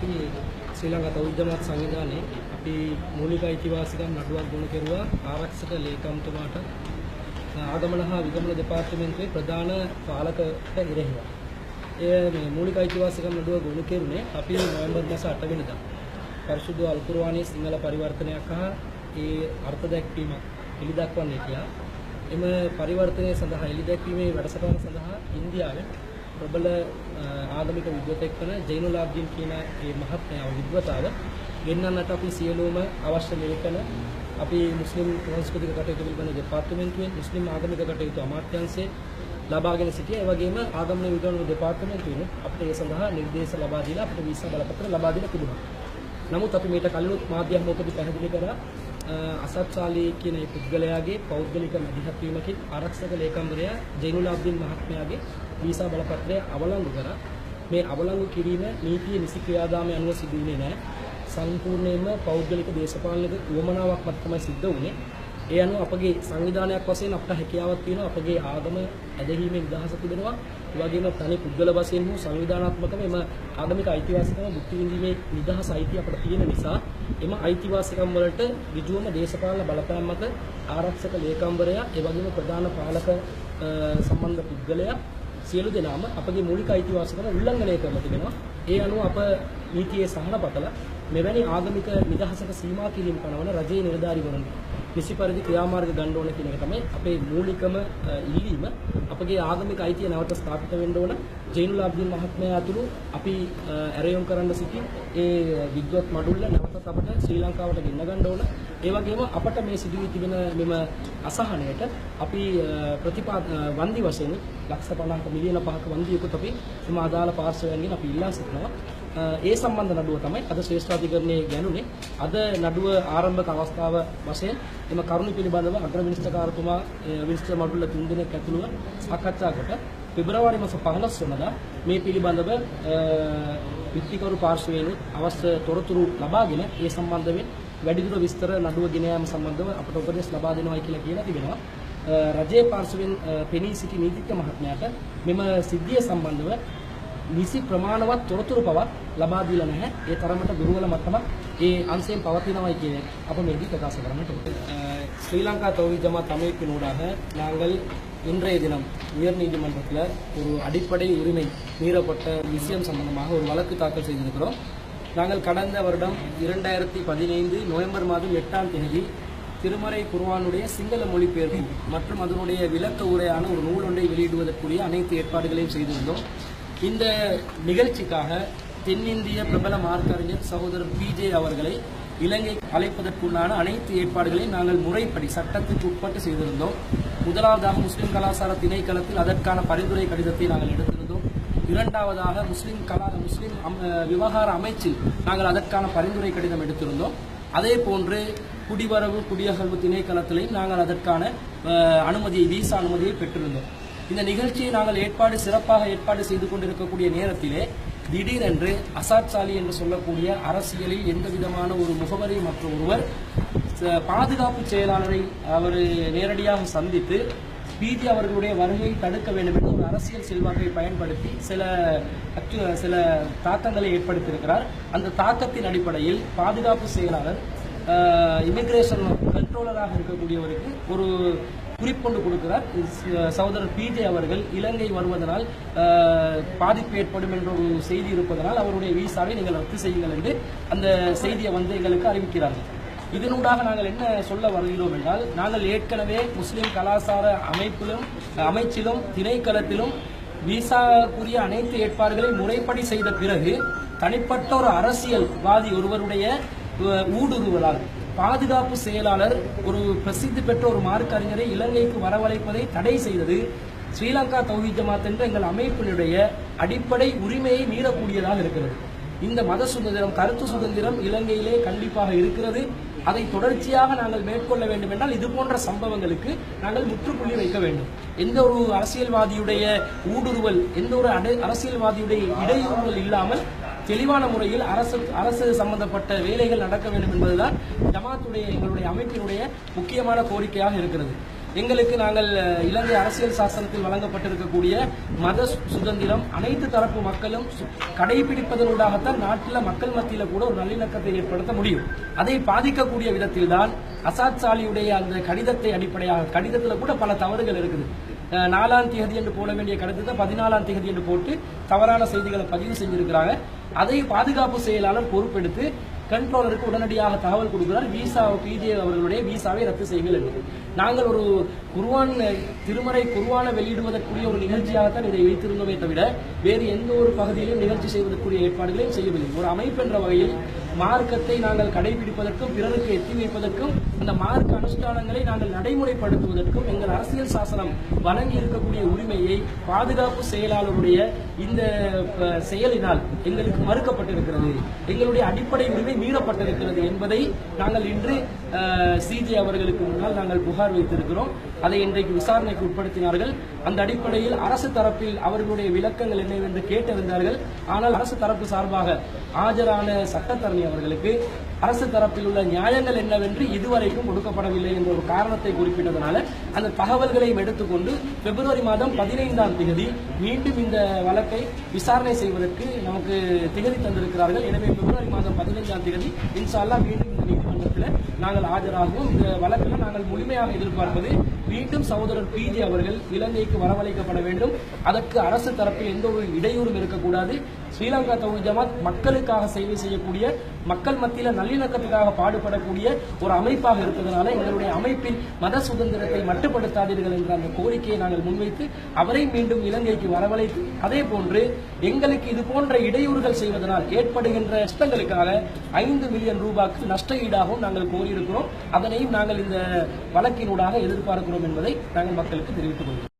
අපි ශ්‍රී ලංකා තෞද්දමත් සංවිධානයේ අපි මූලික අයිතිවාසිකම් නඩුවක් ගොනු කෙරුවා ආරක්ෂක ලේකම්තුමාට ආගමන හා විගමන දෙපාර්තමේන්තුවේ ප්‍රධාන පාලකට ඉරෙහිව. එය මේ මූලික අයිතිවාසිකම් නඩුව ගොනු කෙරුණේ අපි නොවැම්බර් මාස 8 වෙනිදා. පරිශුද්ධ අල් කුර්ආනයේ සිංහල පරිවර්තනයක් හා ඒ අර්ථ දැක්වීමක් පිළිදක්වන්නේ කියලා. එම පරිවර්තනය සඳහා එළිදැක්වීමේ වැඩසටහන සඳහා ඉන්දියාවෙන් ප්‍රබල ආගමික විද්වතෙක් වන ජෛනුල් ආබ්දීන් කියන මේ මහත්මයා විද්වතාව ගෙන්නන්නට අපි සියලුම අවශ්‍ය ලේඛන අපි මුස්ලිම් සංස්කෘතික කටයුතු පිළිබඳ දෙපාර්තමේන්තුවෙන් මුස්ලිම් ආගමික කටයුතු අමාත්‍යාංශයේ ලබාගෙන සිටියා. ඒ වගේම ආගමන විද්‍යාන දෙපාර්තමේන්තුවෙන් අපිට ඒ සඳහා නිර්දේශ ලබා දීලා අපිට වීසා බලපත්‍ර ලබා දීලා තිබුණා. නමුත් අපි මේට කලිනුත් මාධ්‍යම් මොකද පැහැදිලි කරා අසත්සාලී කියන ඒ පුද්ගලයාගේ පෞද්ගලික මැදිහත් වීමකින් ආරක්ෂක ලේකම්වරයා ජෛනුල් ආබ්දින් මහත්මයාගේ වීසා බලපත්‍රය අවලංගු කරා. මේ අවලංගු කිරීම නීතිය නිසි ක්‍රියාදාමය අනුව සිදු වෙන්නේ නැහැ. සම්පූර්ණයෙන්ම පෞද්ගලික දේශපාලනික උවමනාවක් මත තමයි සිද්ධ වුනේ. ඒ අනුව අපගේ සංවිධානයක් වශයෙන් අපට හැකියාවක් තියෙනවා අපගේ ආගම ඇදහිීමේ නිදහස තිබෙනවා. ඒ වගේම තනි පුද්ගල වශයෙන් හෝ සංවිධානාත්මකව එම ආගමික අයිතිවාසිකම භුක්ති විඳීමේ නිදහස අයිතිය අපට තියෙන නිසා එම අයිතිවාසිකම් වලට ඍජුවම දේශපාලන බලපෑම් මත ආරක්ෂක ලේකම්වරයා ඒ වගේම ප්‍රධාන පාලක සම්බන්ධ පුද්ගලයා සියලු දෙනාම අපගේ මූලික අයිතිවාසිකම උල්ලංඝනය කරලා තිබෙනවා. ඒ අනුව අප නීතියේ සහන පතල මෙවැනි ආගමික නිදහසට සීමා කිරීම කරනවන රජයේ නිලධාරීවරුන් කිසි පරිදි ක්‍රියාමාර්ග ගන්න ඕන කියන එක තමයි අපේ මූලිකම ඉල්ලීම. අපගේ ආගමික අයිතිය නැවත ස්ථාපිත වෙන්න ඕන. ජෛනුල් අබ්දුල් මහත්මයා ඇතුළු අපි ඇරයුම් කරන්න සිටි ඒ විද්වත් මඩුල්ල නැවතත් අපට ශ්‍රී ලංකාවට ගෙන්න ගන්න ඕන. ඒ වගේම අපට මේ සිදුවී තිබෙන මෙම අසහනයට අපි ප්‍රතිපා වන්දි වශයෙන් ලක්ෂ 50ක මිලියන 5ක වන්දියකුත් අපි එම අදාළ පාර්ශවයන්ගෙන් අපි ඉල්ලා සිටිනවා. ඒ සම්බන්ධ නඩුව තමයි අද ශ්‍රේෂ්ඨාධිකරණයේ ගැනුනේ. අද නඩුව ආරම්භක අවස්ථාව වශයෙන් එම කරුණු පිළිබඳව අග්‍ර විනිශ්චයකාරතුමා විනිශ්චය මඩුල්ල තුන් දෙනෙක් ඇතුළුව සාකච්ඡා කොට පෙබරවාරි මාස 15 වෙනිදා මේ පිළිබඳව විත්තිකරු පාර්ශවයෙන් අවශ්‍ය තොරතුරු ලබාගෙන ඒ සම්බන්ධයෙන් වැඩිදුර විස්තර නඩුව ගෙන යාම සම්බන්ධව අපට උපදෙස් ලබා දෙනවායි කියලා කියලා තිබෙනවා. රජයේ පාර්ශවයෙන් පෙනී සිටි නීතිඥ මහත්මයාට මෙම සිද්ධිය සම්බන්ධව නිසි ප්‍රමාණවත් තොරතුරු පවත් ලබා දීලා නැහැ. ඒ තරමට දුර්වල මට්ටමක් ඒ අංශයෙන් පවතිනවායි කියන අප මේදී ප්‍රකාශ කරන්නට ஸ்ரீலங்கா தௌஹீத் ஜமாத் அமைப்பினூடாக நாங்கள் இன்றைய தினம் உயர் நீதிமன்றத்தில் ஒரு அடிப்படை உரிமை மீறப்பட்ட விஷயம் சம்பந்தமாக ஒரு வழக்கு தாக்கல் செய்திருக்கிறோம் நாங்கள் கடந்த வருடம் இரண்டாயிரத்தி பதினைந்து நவம்பர் மாதம் எட்டாம் தேதி திருமறை குர்வானுடைய சிங்கள மொழிபெயர்ப்பு மற்றும் அதனுடைய விளக்க உரையான ஒரு நூல் ஒன்றை வெளியிடுவதற்குரிய அனைத்து ஏற்பாடுகளையும் செய்திருந்தோம் இந்த நிகழ்ச்சிக்காக தென்னிந்திய பிரபல மார்க்கறிஞர் சகோதரர் பிஜே அவர்களை இலங்கை அழைப்பதற்குண்டான அனைத்து ஏற்பாடுகளையும் நாங்கள் முறைப்படி சட்டத்துக்கு உட்பட்டு செய்திருந்தோம். முதலாவதாக முஸ்லிம் கலாச்சார திணைக்களத்தில் அதற்கான பரிந்துரை கடிதத்தை நாங்கள் எடுத்திருந்தோம். இரண்டாவதாக முஸ்லிம் கலா முஸ்லிம் விவகார அமைச்சில் நாங்கள் அதற்கான பரிந்துரை கடிதம் எடுத்திருந்தோம். அதே போன்று குடிவரவு குடியகல்வு திணைக்களத்திலையும் நாங்கள் அதற்கான அனுமதியை வீசா அனுமதியை பெற்றிருந்தோம். இந்த நிகழ்ச்சியை நாங்கள் ஏற்பாடு சிறப்பாக ஏற்பாடு செய்து கொண்டிருக்கக்கூடிய நேரத்திலே திடீரென்று அசாத் சாலி என்று சொல்லக்கூடிய அரசியலில் எந்த விதமான ஒரு முகவரி மற்றும் ஒருவர் பாதுகாப்பு செயலாளரை அவர் நேரடியாக சந்தித்து பீதி அவர்களுடைய வருகையை தடுக்க வேண்டும் என்று ஒரு அரசியல் செல்வாக்கை பயன்படுத்தி சில சில தாக்கங்களை ஏற்படுத்தியிருக்கிறார். அந்த தாக்கத்தின் அடிப்படையில் பாதுகாப்பு செயலாளர் இமிகிரேஷன் கண்ட்ரோலராக இருக்கக்கூடியவருக்கு ஒரு குறிப்பொண்டு கொடுக்கிறார். சகோதரர் பிஜே அவர்கள் இலங்கை வருவதனால் பாதிப்பு ஏற்படும் என்ற ஒரு செய்தி இருப்பதனால் அவருடைய விசாவை நீங்கள் ரத்து செய்யுங்கள் என்று அந்த செய்தியை வந்து எங்களுக்கு அறிவிக்கிறார்கள். இதனூடாக நாங்கள் என்ன சொல்ல வருகிறோம் என்றால் நாங்கள் ஏற்கனவே முஸ்லிம் கலாச்சார அமைப்பிலும் அமைச்சிலும் திணைக்களத்திலும் விசாக்குரிய அனைத்து ஏற்பாடுகளை முறைப்படி செய்த பிறகு தனிப்பட்ட ஒரு அரசியல்வாதி ஒருவருடைய ஊடுருவலால் பாதுகாப்பு செயலாளர் ஒரு பிரசித்தி பெற்ற ஒரு மார்க் அறிஞரை இலங்கைக்கு வரவழைப்பதை தடை செய்தது. ஸ்ரீலங்கா தௌஹி ஜமாத் என்ற எங்கள் அமைப்பினுடைய அடிப்படை உரிமையை மீறக்கூடியதாக இருக்கிறது. இந்த மத சுதந்திரம் கருத்து சுதந்திரம் இலங்கையிலே கண்டிப்பாக இருக்கிறது. அதை தொடர்ச்சியாக நாங்கள் மேற்கொள்ள வேண்டும் என்றால் இது போன்ற சம்பவங்களுக்கு நாங்கள் முற்றுப்புள்ளி வைக்க வேண்டும். எந்த ஒரு அரசியல்வாதியுடைய ஊடுருவல் எந்த ஒரு அரசியல்வாதியுடைய இடையூறுகள் இல்லாமல் தெளிவான முறையில் அரசு அரசு சம்பந்தப்பட்ட வேலைகள் நடக்க வேண்டும் என்பதுதான் ஜமாத்துடைய எங்களுடைய அமைப்பினுடைய முக்கியமான கோரிக்கையாக இருக்கிறது. எங்களுக்கு நாங்கள் இலங்கை அரசியல் சாசனத்தில் வழங்கப்பட்டிருக்கக்கூடிய மத சுதந்திரம் அனைத்து தரப்பு மக்களும் சு- கடைபிடிப்பதனூடாகத்தான் நாட்டில் மக்கள் மத்தியில் கூட ஒரு நல்லிணக்கத்தை ஏற்படுத்த முடியும். அதை பாதிக்கக்கூடிய விதத்தில் தான் அசாத் சாலியுடைய அந்த கடிதத்தை அடிப்படையாக கடிதத்தில் கூட பல தவறுகள் இருக்குது. நாலாம் தேதி என்று போட வேண்டிய கடிதத்தை பதினாலாம் தேதி என்று போட்டு தவறான செய்திகளை பதிவு செஞ்சிருக்கிறாங்க. அதை பாதுகாப்பு செயலாளர் பொறுப்பெடுத்து கண்ட்ரோலருக்கு உடனடியாக தகவல் கொடுக்கிறார். விசா பிஜே அவர்களுடைய விசாவை ரத்து செய்யுங்கள் என்று நாங்கள் ஒரு குர்வான் திருமறை குருவான வெளியிடுவதற்குரிய ஒரு நிகழ்ச்சியாகத்தான் இதை வைத்திருந்தோமே தவிர வேறு எந்த ஒரு பகுதியிலும் நிகழ்ச்சி செய்வதற்குரிய ஏற்பாடுகளையும் செய்யவில்லை. ஒரு அமைப்பு என்ற வகையில் மார்க்கத்தை நாங்கள் கடைபிடிப்பதற்கும் பிறருக்கு எத்தி வைப்பதற்கும் அந்த மார்க்க அனுஷ்டானங்களை நாங்கள் நடைமுறைப்படுத்துவதற்கும் எங்கள் அரசியல் சாசனம் வழங்கி இருக்கக்கூடிய உரிமையை பாதுகாப்பு செயலாளருடைய இந்த செயலினால் எங்களுக்கு மறுக்கப்பட்டிருக்கிறது. எங்களுடைய அடிப்படை உரிமை மீறப்பட்டிருக்கிறது என்பதை நாங்கள் இன்று சிஜே அவர்களுக்கு முன்னால் நாங்கள் புகார் வைத்திருக்கிறோம். அதை இன்றைக்கு விசாரணைக்கு உட்படுத்தினார்கள். அந்த அடிப்படையில் அரசு தரப்பில் அவர்களுடைய விளக்கங்கள் என்னவென்று கேட்டிருந்தார்கள் ஆனால் அரசு தரப்பு சார்பாக ஆஜரான சட்டத்தரணி அவர்களுக்கு அரசு தரப்பில் உள்ள நியாயங்கள் என்னவென்று இதுவரைக்கும் கொடுக்கப்படவில்லை என்ற ஒரு காரணத்தை குறிப்பிட்டதனால அந்த தகவல்களையும் எடுத்துக்கொண்டு பிப்ரவரி மாதம் பதினைந்தாம் தேதி மீண்டும் இந்த வழக்கை விசாரணை செய்வதற்கு நமக்கு திகதி தந்திருக்கிறார்கள். எனவே பிப்ரவரி மாதம் பதினைந்தாம் தேதி இன்ஷால்லா மீண்டும் சமூகத்தில் நாங்கள் ஆஜராகவும் இந்த வழக்கில் நாங்கள் முழுமையாக எதிர்பார்ப்பது மீண்டும் சகோதரர் பிஜே அவர்கள் இலங்கைக்கு வரவழைக்கப்பட வேண்டும். அதற்கு அரசு தரப்பில் எந்த ஒரு இடையூறும் இருக்கக்கூடாது. ஸ்ரீலங்கா தௌஹீத் ஜமாத் மக்களுக்காக சேவை செய்யக்கூடிய மக்கள் மத்தியில் நல்லிணக்கத்துக்காக பாடுபடக்கூடிய ஒரு அமைப்பாக இருப்பதனால எங்களுடைய அமைப்பின் மத சுதந்திரத்தை மட்டுப்படுத்தாதீர்கள் என்ற அந்த கோரிக்கையை நாங்கள் முன்வைத்து அவரை மீண்டும் இலங்கைக்கு வரவழைத்து அதே போன்று எங்களுக்கு இது போன்ற இடையூறுகள் செய்வதனால் ஏற்படுகின்ற நஷ்டங்களுக்காக ஐந்து மில்லியன் ரூபாய்க்கு நஷ்ட ஈடாகவும் நாங்கள் கோரியிருக்கிறோம். அதனையும் நாங்கள் இந்த வழக்கினூடாக எதிர்பார்க்கிறோம். என்பதை நாங்கள் மக்களுக்கு தெரிவித்துக் கொள்கிறோம்.